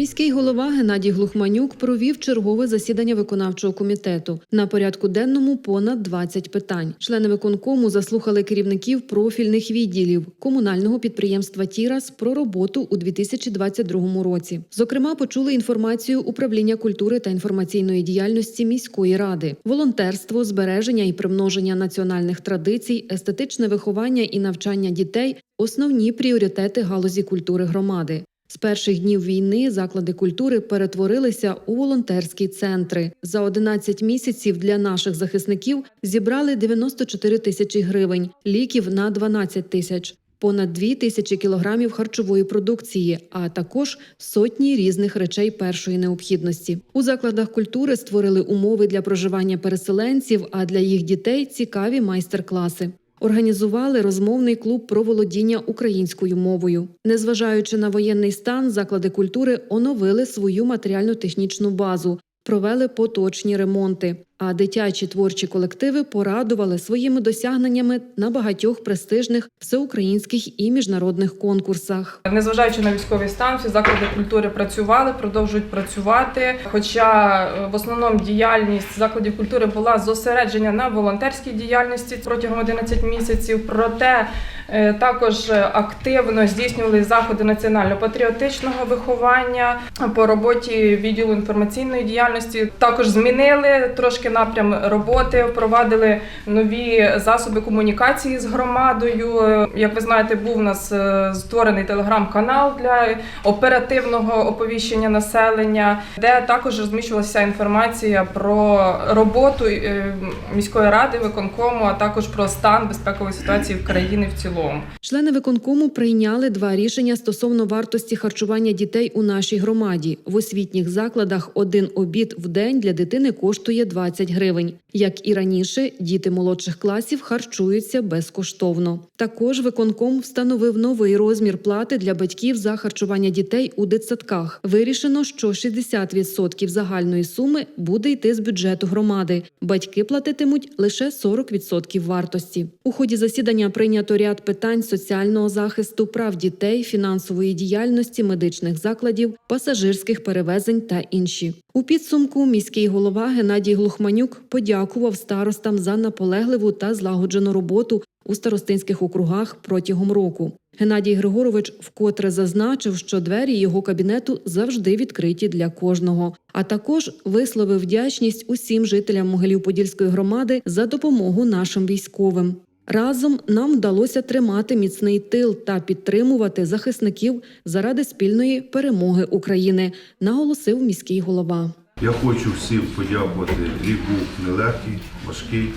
Міський голова Геннадій Глухманюк провів чергове засідання виконавчого комітету. На порядку денному понад 20 питань. Члени виконкому заслухали керівників профільних відділів комунального підприємства Тірас про роботу у 2022 році. Зокрема, почули інформацію управління культури та інформаційної діяльності міської ради, волонтерство, збереження і примноження національних традицій, естетичне виховання і навчання дітей основні пріоритети галузі культури громади. З перших днів війни заклади культури перетворилися у волонтерські центри. За 11 місяців для наших захисників зібрали 94 тисячі гривень, ліків на 12 тисяч, понад 2 тисячі кілограмів харчової продукції, а також сотні різних речей першої необхідності. У закладах культури створили умови для проживання переселенців, а для їх дітей цікаві майстер-класи. Організували розмовний клуб про володіння українською мовою. Незважаючи на воєнний стан, заклади культури оновили свою матеріально-технічну базу, провели поточні ремонти. А дитячі творчі колективи порадували своїми досягненнями на багатьох престижних всеукраїнських і міжнародних конкурсах. Незважаючи на військовий стан, всі заклади культури працювали, продовжують працювати. Хоча е, в основному діяльність закладів культури була зосередження на волонтерській діяльності протягом 11 місяців. Проте е, також активно здійснювали заходи національно-патріотичного виховання по роботі відділу інформаційної діяльності. Також змінили трошки напрям роботи, впровадили нові засоби комунікації з громадою. Як ви знаєте, був у нас е, створений телеграм-канал для оперативного оповіщення населення, де також розміщувалася інформація про роботу е, міської ради, виконкому, а також про стан безпекової ситуації в країні в цілому. Члени виконкому прийняли два рішення стосовно вартості харчування дітей у нашій громаді. В освітніх закладах один обід в день для дитини коштує 20 гривень. Як і раніше, діти молодших класів харчуються безкоштовно. Також виконком встановив новий розмір плати для батьків за харчування дітей у дитсадках. Вирішено, що 60% загальної суми буде йти з бюджету громади. Батьки платитимуть лише 40% вартості. У ході засідання прийнято ряд питань соціального захисту, прав дітей, фінансової діяльності, медичних закладів, пасажирських перевезень та інші. У підсумку міський голова Геннадій Глухманюк подякував старостам за наполегливу та злагоджену роботу у старостинських округах протягом року. Геннадій Григорович вкотре зазначив, що двері його кабінету завжди відкриті для кожного. А також висловив вдячність усім жителям Могилів-Подільської громади за допомогу нашим військовим. Разом нам вдалося тримати міцний тил та підтримувати захисників заради спільної перемоги України, наголосив міський голова. Я хочу всім подякувати. Рік був нелегкий, важкий.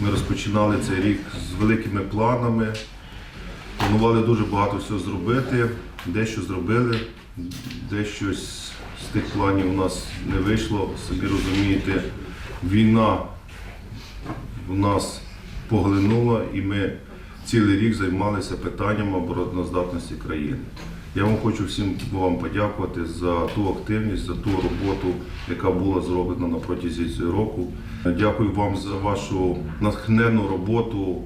Ми розпочинали цей рік з великими планами. Планували дуже багато всього зробити. Дещо зробили, дещо з тих планів у нас не вийшло. Собі розумієте, війна у нас поглинула і ми цілий рік займалися питанням обороноздатності країни. Я вам хочу всім вам подякувати за ту активність, за ту роботу, яка була зроблена на протязі цього року. Дякую вам за вашу натхненну роботу,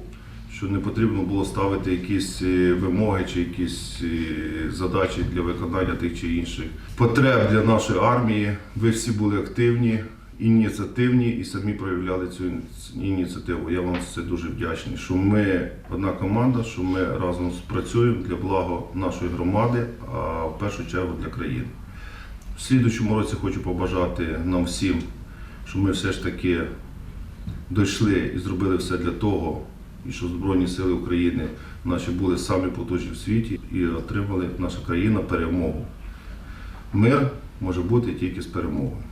що не потрібно було ставити якісь е, вимоги чи якісь е, задачі для виконання тих чи інших потреб для нашої армії. Ви всі були активні, ініціативні і самі проявляли цю ініціативу. Я вам за це дуже вдячний, що ми одна команда, що ми разом працюємо для блага нашої громади, а в першу чергу для країни. В слідучому році хочу побажати нам всім, щоб ми все ж таки дійшли і зробили все для того, і щоб Збройні Сили України наші були самі потужні в світі і отримали наша країна перемогу. Мир може бути тільки з перемогою.